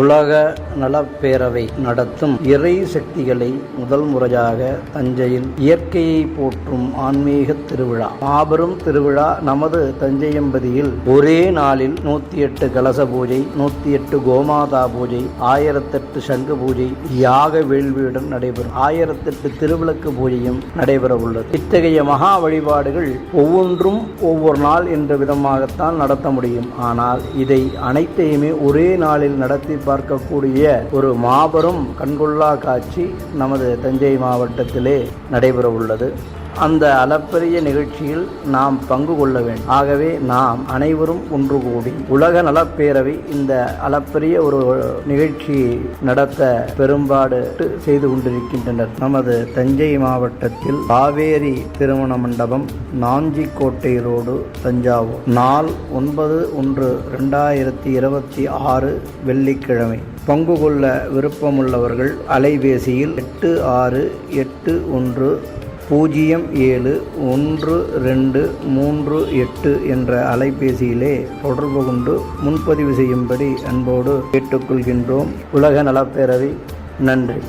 உலக நலப்பேரவை நடத்தும் இறை சக்திகளை முதல் முறையாக தஞ்சையில் இயற்கையை போற்றும் ஆன்மீக திருவிழா. மாபெரும் திருவிழா நமது தஞ்சையம்பதியில் ஒரே நாளில் நூத்தி எட்டு கலச பூஜை நூத்தி எட்டு கோமாதா பூஜை ஆயிரத்தெட்டு சங்கு பூஜை யாக வேள்வியுடன் நடைபெறும். ஆயிரத்தெட்டு திருவிளக்கு பூஜையும் நடைபெற உள்ளது. இத்தகைய மகா வழிபாடுகள் ஒவ்வொன்றும் ஒவ்வொரு நாள் என்ற விதமாகத்தான் நடத்த முடியும். ஆனால் இதை அனைத்தையுமே ஒரே நாளில் நடத்தி பார்க்கக்கூடிய ஒரு மாபெரும் கண்கொள்ளா காட்சி நமது தஞ்சை மாவட்டத்திலே நடைபெற உள்ளது அந்த அளப்பரிய நிகழ்ச்சியில் நாம் பங்கு கொள்ள வேண்டும். ஆகவே நாம் அனைவரும் ஒன்று கூடி உலக நலப்பேரவை இந்த அளப்பரிய ஒரு நிகழ்ச்சி நடத்த பெரும்பாடு செய்து கொண்டிருக்கின்றனர். நமது தஞ்சை மாவட்டத்தில் காவேரி திருமண மண்டபம் நாஞ்சிக்கோட்டை ரோடு தஞ்சாவூர். நாள் ஒன்பது ஒன்று ரெண்டாயிரத்தி இருபத்தி ஆறு வெள்ளிக்கிழமை. பங்கு கொள்ள விருப்பமுள்ளவர்கள் அலைபேசியில் எட்டு ஆறு எட்டு ஒன்று பூஜ்ஜியம் ஏழு ஒன்று ரெண்டு மூன்று எட்டு என்ற அலைபேசியிலே தொடர்பு கொண்டு முன்பதிவு செய்யும்படி அன்போடு கேட்டுக்கொள்கின்றோம். உலக நலப்பேரவை நன்றி.